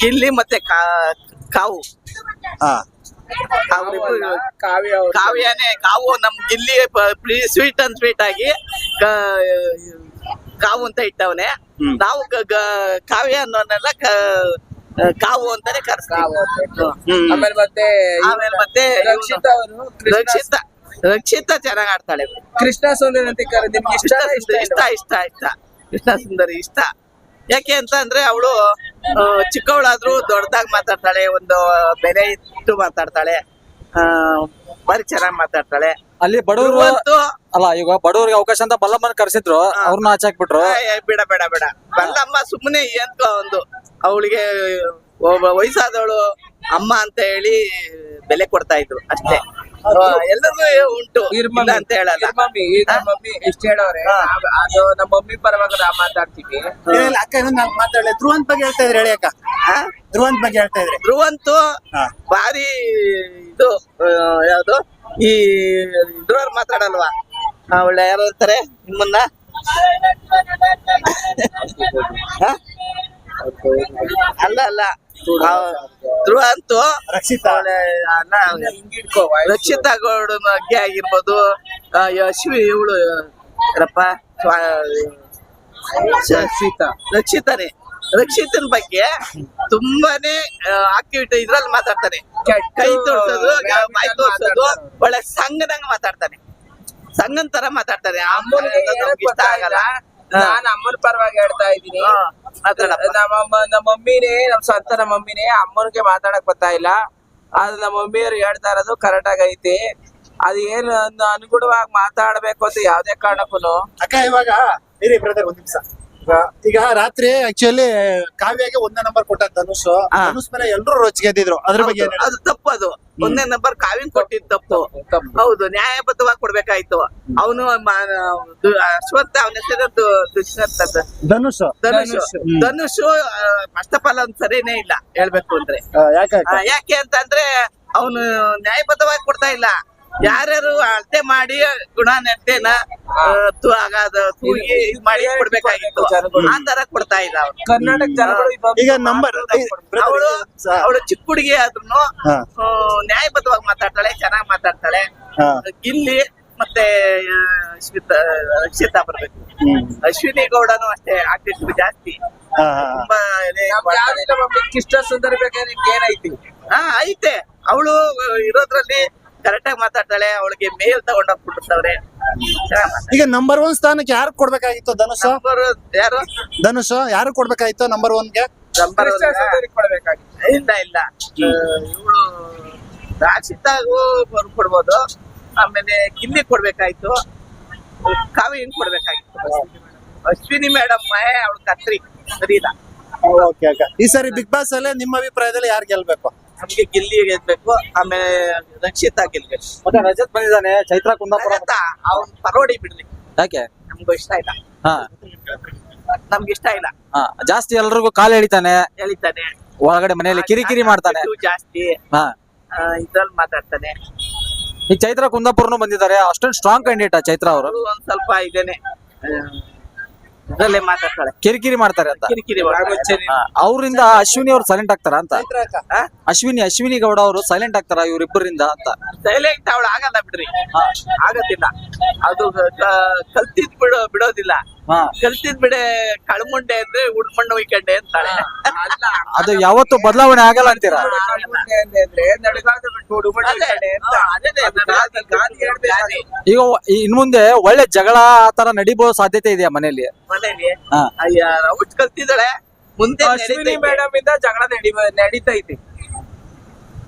ಗಿಲ್ಲಿ ಮತ್ತೆ ಕಾ- ಕಾವು. ಹಾ. ಅವ್ರಿಬ್ರು ಕಾವ್ಯ ಅವ್ರು. ಕಾವ್ಯನೇ ಕಾವು ನಮ್ ಗಿಲ್ಲಿ ಸ್ವೀಟ್ ಅಂಡ್ ಸ್ವೀಟ್ ಆಗಿ ಕಾ- ಕಾವು ಅಂತ ಇಟ್ಟವನೆ. ಹ್ಮ್. ನಾವು ಗ- ಗ- ಕಾವ್ಯ ಅನ್ನೋನೆಲ್ಲ ಕ- ಕಾವು ಅಂತಾನೆ ಕಾವು ಕರ್ಸ್ತೀವಿ ಅಂತ. ಹ್ಮ್. ಆಮೇಲೆ ಮತ್ತೆ ಆಮೇಲೆ ಮತ್ತೆ ರಕ್ಷಿತಾ ಅವರು ರಕ್ಷಿತ ರಕ್ಷಿತ ಚೆನ್ನಾಗ್ ಆಡ್ತಾಳೆ. ಕೃಷ್ಣ ಸುಂದರಿ ಅಂತ ಕರೆ ನಿಮ್ಗೆ ಇಷ್ಟ ಇಷ್ಟ ಇಷ್ಟ ಇಷ್ಟ ಇಷ್ಟ. ಕೃಷ್ಣ ಸುಂದರಿ ಇಷ್ಟ. ಯಾಕೆ ಅಂತ ಅಂದ್ರೆ ಅವಳು ಚಿಕ್ಕವಳಾದ್ರೂ ದೊಡ್ಡದಾಗಿ ಮಾತಾಡ್ತಾಳೆ ಒಂದು ಬೆಲೆ ಇಟ್ಟು ಮಾತಾಡ್ತಾಳೆ. ಬಾರಿ ಚೆನ್ನಾಗಿ ಮಾತಾಡ್ತಾಳೆ. ಅಲ್ಲಿ ಬಡವರು ಅಲ್ಲ ಈಗ ಬಡವರಿಗೆ ಅವಕಾಶ ಅಂತ ಬಲ್ಲಮ್ಮನ ಕರೆಸಿದ್ರು ಅವ್ರನ್ನ ಆಚೆ ಹಾಕ್ಬಿಟ್ರು. ಏ, ಏ, ಬೇಡ ಬೇಡ ಬೇಡ. ಬಲ್ಲಮ್ಮ ಸುಮ್ಮನೆ ಎಂತ ಒಂದು ಅವಳಿಗೆ ಒಬ್ಬ ವಯಸ್ಸಾದವಳು ಅಮ್ಮ ಅಂತ ಹೇಳಿ ಬೆಲೆ ಕೊಡ್ತಾ ಇದ್ರು ಅಷ್ಟೇ. ಎಲ್ಲರೂ ಎಲ್ಲರಿಗೂ ಉಂಟು. ಇಲ್ಲ ಅಂತ ಹೇಳಲ್ಲ. ಮಮ್ಮಿ ಮಮ್ಮಿ ಎಷ್ಟ್ ಹೇಳವ್ರೆ ಅದು ನಮ್ಮ ಮಮ್ಮಿ ಪರವಾಗಿ ನಾ ಮಾತಾಡ್ತೀವಿ. ಇಲ್ಲ, ಅಕ್ಕ ಇನ್ನೊಂದ್ ನಾಲ್ಕು ಮಾತಾಡಲಿ. ಧ್ರುವಂತ್ ಬಗ್ಗೆ ಹೇಳ್ತಾ ಇದ್ರೆ ಹೇಳಿ ಅಕ್ಕ. ಆ? ಧ್ರುವಂತ್ ಬಗ್ಗೆ ಹೇಳ್ತಾ ಇದ್ರೆ. ಧ್ರುವಂತು ಹಾ. ಇದು ಯಾವುದು? ಈ ಇದ್ರವ್ರು ಮಾತಾಡಲ್ವಾ? ಒಳ್ಳೆ ಯಾರು ಇರ್ತಾರೆ? ನಿಮ್ಮನ್ನ? ಅಲ್ಲ ಅಲ್ಲ. ಧ್ರುವ ಅಂತೂ ರಕ್ಷಿತ. ರಕ್ಷಿತ ಗೌಡ ಬಗ್ಗೆ ಆಗಿರ್ಬೋದು. ಆ, ಅಶ್ವಿ ಇವಳು ರಕ್ಷಿತಾ ರಕ್ಷಿತಾನೆ. ರಕ್ಷಿತನ ಬಗ್ಗೆ ತುಂಬಾನೇ ಆಕ್ಟಿವಿಟಿ ಇದ್ರಲ್ಲಿ ಮಾತಾಡ್ತಾನೆ. ಕೈ ತೋರ್ಸೋದು ಬಾಯಿ ತೋರ್ಸೋದು ಒಳ್ಳೆ ಸಂಘದಂಗ ಮಾತಾಡ್ತಾನೆ. ಸಂಘನ್ ತರ ಮಾತಾಡ್ತಾನೆ. ಅಮ್ಮನ ಇಷ್ಟ ಆಗಲ್ಲ. ನಾನ್ ಅಮ್ಮನ ಪರವಾಗಿ ಹೇಳ್ತಾ ಇದೀನಿ ನಮ್ಮ. ನಮ್ಮ ಮಮ್ಮಿನೇ ನಮ್ ಸ್ವಂತ ನಮ್ಮ ಮಮ್ಮಿನೇ ಅಮ್ಮನಿಗೆ ಮಾತಾಡಕ್ ಬರ್ತಾ ಇಲ್ಲ. ಅದು ನಮ್ಮ ಮಮ್ಮಿಯವ್ರು ಹೇಳ್ತಾ ಇರೋದು ಕರೆಕ್ಟ್ ಆಗೈತಿ ಅದ್ ಏನ್ ಅನ್- ಅನುಗುಣವಾಗಿ ಮಾತಾಡ್ಬೇಕು ಅಂತ ಯಾವ್ದೇ ಕಾರಣಕ್ಕೂ ಅಕ್ಕ ಇವಾಗ ಇರಿ ಬ್ರದರ್ ಒಂದ್ ನಿಮಿಷ. ಈಗ ರಾತ್ರಿ ಆಕ್ಚುಲಿ ಕಾವ್ಯಗೆ ಒಂದೇ ನಂಬರ್ ಕೊಟ್ಟ ಧನುಷ್. ಹಾ. ಧನುಷ್ ಮೇಲೆ ಎಲ್ರು ರೊಚ್ಚಿಗೆದ್ದಿದ್ರು ಅದ್ರ ಬಗ್ಗೆ ಏನ್ ಅದು ತಪ್ಪು ಅದು. ಒಂದೇ ನಂಬರ್ ಕಾವಿನ್ ಕೊಟ್ಟಿದ್ ತಪ್ಪು. ತಪ್ಪು. ಹೌದು ನ್ಯಾಯಬದ್ಧವಾಗಿ ಕೊಡ್ಬೇಕಾಯ್ತು. ಅವನು ಅಶ್ವತ್ಥ ಅವನ ಹೆಸರು ದುಷ್ಯಂತ ಅಂತ. Dhanush. Dhanush. Dhanush. Dhanush first of all ಅವ್ನ್ ಸರಿನೇ ಇಲ್ಲ ಹೇಳ್ಬೇಕು ಅಂದ್ರೆ. ಆ, ಯಾಕೆ? ಆ, ಯಾಕೆ ಅಂತಂದ್ರೆ ಅವನು ನ್ಯಾಯಬದ್ಧವಾಗಿ ಕೊಡ್ತಾ ಇಲ್ಲ. ಯಾರ್ಯಾರು ಅಳತೆ ಮಾಡಿ ಗುಣ ನೆಟ್ಟೆನ ಆಗಾದ ತೂಗಿ ಇದ್ ಮಾಡಿ ಕೊಡ್ಬೇಕಾಗಿತ್ತು. ಆ ತರ ಕೊಡ್ತಾ ಇಲ್ಲ ಅವ್ನು ಕರ್ನಾಟಕ ಜನಗಳು ಇದೊಂದು ಈಗ ನಂಬರ್ ಅವಳು ಅವಳು ಚಿಕ್ಕ ಹುಡುಗಿ ಆದ್ರೂ. ನ್ಯಾಯಬದ್ಧವಾಗಿ ಮಾತಾಡ್ತಾಳೆ ಚೆನ್ನಾಗಿ ಮಾತಾಡ್ತಾಳೆ. ಗಿಲ್ಲಿ ಮತ್ತೆ ಅಶ್ವಿತಾ ರಕ್ಷಿತಾ ಬರ್ಬೇಕು. ಅಶ್ವಿನಿ ಗೌಡನು ಅಷ್ಟೇ ಆರ್ಟಿಸ್ಟ್ ಜಾಸ್ತಿ. ಸುಂದರ. ತುಂಬಾ ಮಮ್ಮಿ ಬೇಕಾದ್ರೆ ಏನೈತಿ ಹಾ ಐತೆ. ಅವಳು ಇರೋದ್ರಲ್ಲಿ ಕರೆಕ್ಟ್ ಆಗಿ ಮಾತಾಡ್ತಾಳೆ ಅವಳಿಗೆ ಮೇಲ್ ತಗೊಂಡೋಗ್ಬಿಟ್ಟಿರ್ತಾವ್ರೆ ಈಗ ನಂಬರ್ ಒನ್ ಸ್ಥಾನಕ್ಕೆ ಯಾರು ಕೊಡ್ಬೇಕಾಗಿತ್ತು ಧನುಷ್? ಯಾರು? ಧನುಷ್ ಯಾರು ಕೊಡ್ಬೇಕಾಗಿತ್ತು ನಂಬರ್ ಒನ್ಗೆ ನಂಬರ್ ಇಲ್ಲ ಇಲ್ಲ. ಇವಳು ರಾಕ್ಷಿತಾಗೂ ಕೊಡ್ಬೋದು. ಆಮೇಲೆ ಗಿಲ್ಲಿ ಕೊಡ್ಬೇಕಾಯ್ತು. ಕಾವ್ಯನ್ ಕೊಡ್ಬೇಕಾಗಿತ್ತು ಅಶ್ವಿನಿ ಮೇಡಮ್ ಅವಳು ಕತ್ರಿ. ಸರಿ ಇಲ್ಲ. Okay okay. ಈ ಸರಿ ಬಿಗ್ ಬಾಸ್ ಅಲ್ಲೇ ನಿಮ್ಮ ಅಭಿಪ್ರಾಯದಲ್ಲಿ ಯಾರು ಗೆಲ್ಬೇಕು? ನಮ್ಗೆ ಗಿಲ್ಲಿ ಗೆಲ್ಬೇಕು ಆಮೇಲೆ ರಕ್ಷಿತಾ ಗೆಲ್ಬೇಕು ಮತ್ತೆ ರಜತ್ ಬಂದಿದ್ದಾನೆ ಚೈತ್ರ ಕುಂದಾಪುರ ರಜತ, ಅವ್ನ್ ಪರೋಡಿ ಬಿಡ್ಲಿ. ಯಾಕೆ? ನಮ್ಗೂ ಇಷ್ಟ ಇಲ್ಲ. ಹಾ. ನಮ್ಗೆ ಇಷ್ಟ ಇಲ್ಲ. ಹಾ ಜಾಸ್ತಿ ಎಲ್ರಿಗೂ ಕಾಲ್ ಎಳಿತಾನೆ. ಎಳಿತಾನೆ. ಒಳಗಡೆ ಮನೆಯಲ್ಲಿ ಕಿರಿಕಿರಿ ಮಾಡ್ತಾನೆ. ಇದು ಜಾಸ್ತಿ ಹಾ. ಆ, ಇದ್ರಲ್ಲಿ ಮಾತಾಡ್ತಾನೆ. ಈ ಚೈತ್ರ ಕುಂದಾಪುರನು ಬಂದಿದ್ದಾರೆ ಅಷ್ಟೊಂದು ಸ್ಟ್ರಾಂಗ್ ಕ್ಯಾಂಡಿಡೇಟ್ ಚೈತ್ರ ಅವರು. ಅವ್ರು ಒಂದ್ ಸ್ವಲ್ಪ ಇದೇನೆ ಆ, ಮಾತಾಡ್ತಾಳೆ. ಕಿರಿಕಿರಿ ಮಾಡ್ತಾರೆ ಅಂತ. ಕಿರಿಕಿರಿ. ಅವ್ರಿಂದ ಅಶ್ವಿನಿ ಅವ್ರು ಸೈಲೆಂಟ್ ಆಗ್ತಾರ ಅಂತ. ಅಶ್ವಿನಿ ಅಶ್ವಿನಿ ಗೌಡ ಅವರು ಸೈಲೆಂಟ್ ಆಗ್ತಾರ ಇವ್ರಿಬ್ಬರಿಂದ ಅಂತ. ಸೈಲೆಂಟ್ ಅವಳು ಆಗಲ್ಲ ಬಿಡ್ರಿ. ಆಗತ್ತಿಲ್ಲ. ಅದು ಕಲ್ತಿದ್ ಬಿಡೋ ಬಿಡೋದಿಲ್ಲ. ಕಲ್ತಿದ್ ಬಿಡೆ ಕಳ್ಮುಂಡೆ ಅಂದ್ರೆ ಉಡ್ಮಣ್ಣು ವೀಕೆಂಡೆ ಅಂತಾಳೆ. ಅಲ್ಲ. ಅದು ಯಾವತ್ತು ಬದಲಾವಣೆ ಆಗಲ್ಲ ಅಂತೀರಾ? ಈಗ ಇನ್ ಮುಂದೆ ಒಳ್ಳೆ ಜಗಳ ಆತರ ತರ ನಡಿಬೋ ಸಾಧ್ಯತೆ ಇದೆಯಾ ಮನೆಯಲ್ಲಿ? ಮನೇಲಿ. ಅಯ್ಯ ಕಲ್ತಿದ್ದಾಳೆ. ಮುಂದೆ ಅಶ್ವಿನಿ. ಮೇಡಮ್ ಇಂದ. ಜಗಳ ನಡಿ ನಡೀತೈತಿ